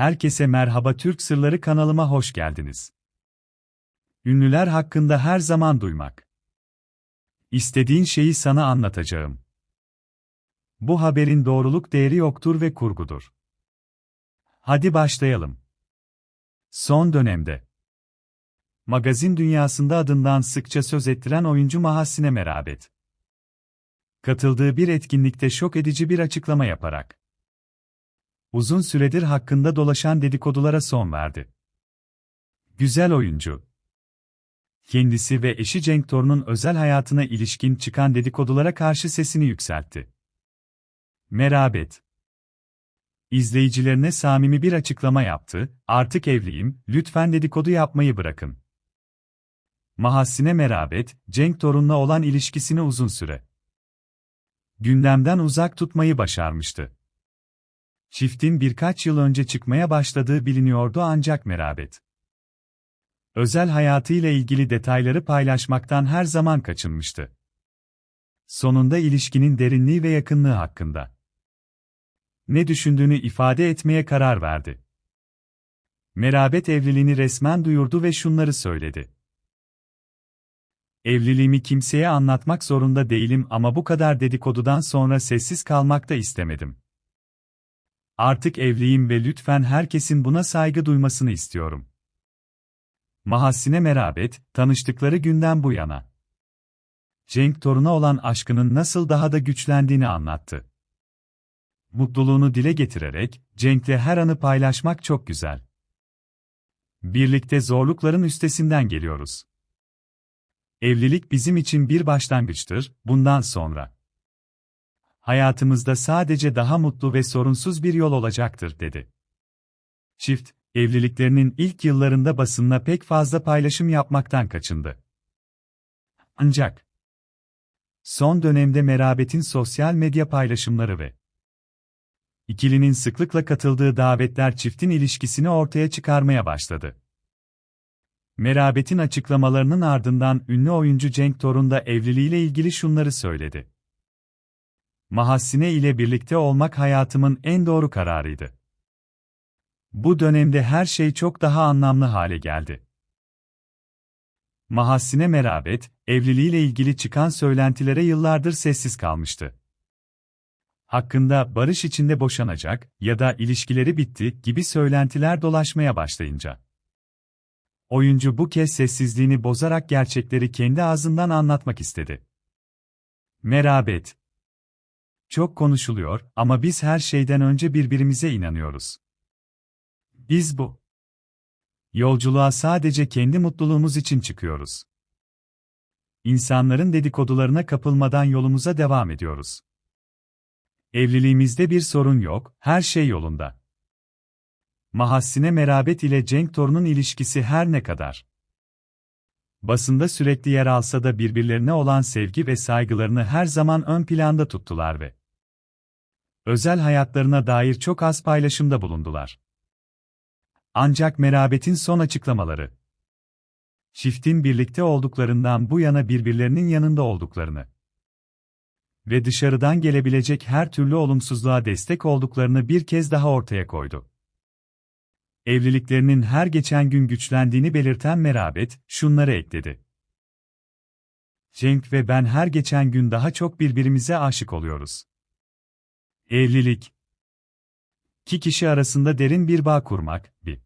Herkese merhaba Türk Sırları kanalıma hoş geldiniz. Ünlüler hakkında her zaman duymak. İstediğin şeyi sana anlatacağım. Bu haberin doğruluk değeri yoktur ve kurgudur. Hadi başlayalım. Son dönemde magazin dünyasında adından sıkça söz ettiren oyuncu Mahasine Merabet. Katıldığı bir etkinlikte şok edici bir açıklama yaparak uzun süredir hakkında dolaşan dedikodulara son verdi. Güzel oyuncu. Kendisi ve eşi Cenk Torun'un özel hayatına ilişkin çıkan dedikodulara karşı sesini yükseltti. Merabet. İzleyicilerine samimi bir açıklama yaptı, artık evliyim, lütfen dedikodu yapmayı bırakın. Mahassine Merabet, Cenk Torun'la olan ilişkisini uzun süre gündemden uzak tutmayı başarmıştı. Çiftin birkaç yıl önce çıkmaya başladığı biliniyordu ancak Merabet. Özel hayatıyla ilgili detayları paylaşmaktan her zaman kaçınmıştı. Sonunda ilişkinin derinliği ve yakınlığı hakkında ne düşündüğünü ifade etmeye karar verdi. Merabet evliliğini resmen duyurdu ve şunları söyledi. Evliliğimi kimseye anlatmak zorunda değilim ama bu kadar dedikodudan sonra sessiz kalmak da istemedim. Artık evliyim ve lütfen herkesin buna saygı duymasını istiyorum. Mahassine Merabet, tanıştıkları günden bu yana. Cenk toruna olan aşkının nasıl daha da güçlendiğini anlattı. Mutluluğunu dile getirerek, Cenk'le her anı paylaşmak çok güzel. Birlikte zorlukların üstesinden geliyoruz. Evlilik bizim için bir başlangıçtır, bundan sonra hayatımızda sadece daha mutlu ve sorunsuz bir yol olacaktır, dedi. Çift, evliliklerinin ilk yıllarında basınla pek fazla paylaşım yapmaktan kaçındı. Ancak, son dönemde Merabet'in sosyal medya paylaşımları ve ikilinin sıklıkla katıldığı davetler çiftin ilişkisini ortaya çıkarmaya başladı. Merabet'in açıklamalarının ardından ünlü oyuncu Cenk Torun da evliliğiyle ilgili şunları söyledi. Mahassine ile birlikte olmak hayatımın en doğru kararıydı. Bu dönemde her şey çok daha anlamlı hale geldi. Mahassine Merabet, evliliğiyle ilgili çıkan söylentilere yıllardır sessiz kalmıştı. Hakkında barış içinde boşanacak ya da ilişkileri bitti gibi söylentiler dolaşmaya başlayınca. Oyuncu bu kez sessizliğini bozarak gerçekleri kendi ağzından anlatmak istedi. Merabet, çok konuşuluyor ama biz her şeyden önce birbirimize inanıyoruz. Biz bu yolculuğa sadece kendi mutluluğumuz için çıkıyoruz. İnsanların dedikodularına kapılmadan yolumuza devam ediyoruz. Evliliğimizde bir sorun yok, her şey yolunda. Mahassine Merabet ile Cenk Torun'un ilişkisi her ne kadar basında sürekli yer alsa da birbirlerine olan sevgi ve saygılarını her zaman ön planda tuttular ve özel hayatlarına dair çok az paylaşımda bulundular. Ancak Merabet'in son açıklamaları, çiftin birlikte olduklarından bu yana birbirlerinin yanında olduklarını ve dışarıdan gelebilecek her türlü olumsuzluğa destek olduklarını bir kez daha ortaya koydu. Evliliklerinin her geçen gün güçlendiğini belirten Merabet, şunları ekledi. Cenk ve ben her geçen gün daha çok birbirimize aşık oluyoruz. Evlilik. İki kişi arasında derin bir bağ kurmak, bir